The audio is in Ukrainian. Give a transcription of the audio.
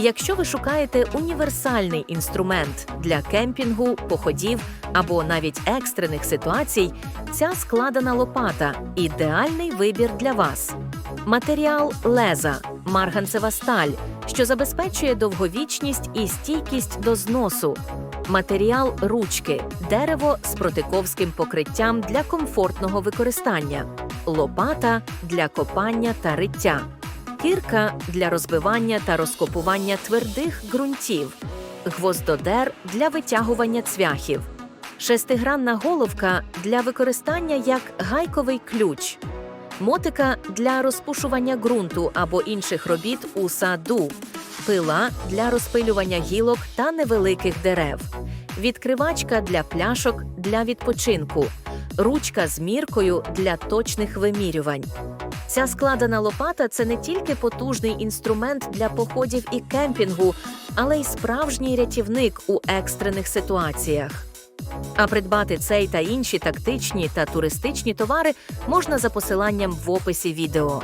Якщо ви шукаєте універсальний інструмент для кемпінгу, походів або навіть екстрених ситуацій, ця складена лопата ідеальний вибір для вас. Матеріал леза марганцева сталь, що забезпечує довговічність і стійкість до зносу. Матеріал ручки дерево з протиковським покриттям для комфортного використання, лопата для копання та риття, кірка для розбивання та розкопування твердих ґрунтів, гвоздодер для витягування цвяхів, шестигранна головка для використання як гайковий ключ, мотика для розпушування ґрунту або інших робіт у саду, пила для розпилювання гілок та невеликих дерев, відкривачка для пляшок для відпочинку, ручка з міркою для точних вимірювань. Ця складена лопата це не тільки потужний інструмент для походів і кемпінгу, але й справжній рятівник у екстрених ситуаціях. А придбати цей та інші тактичні та туристичні товари можна за посиланням в описі відео.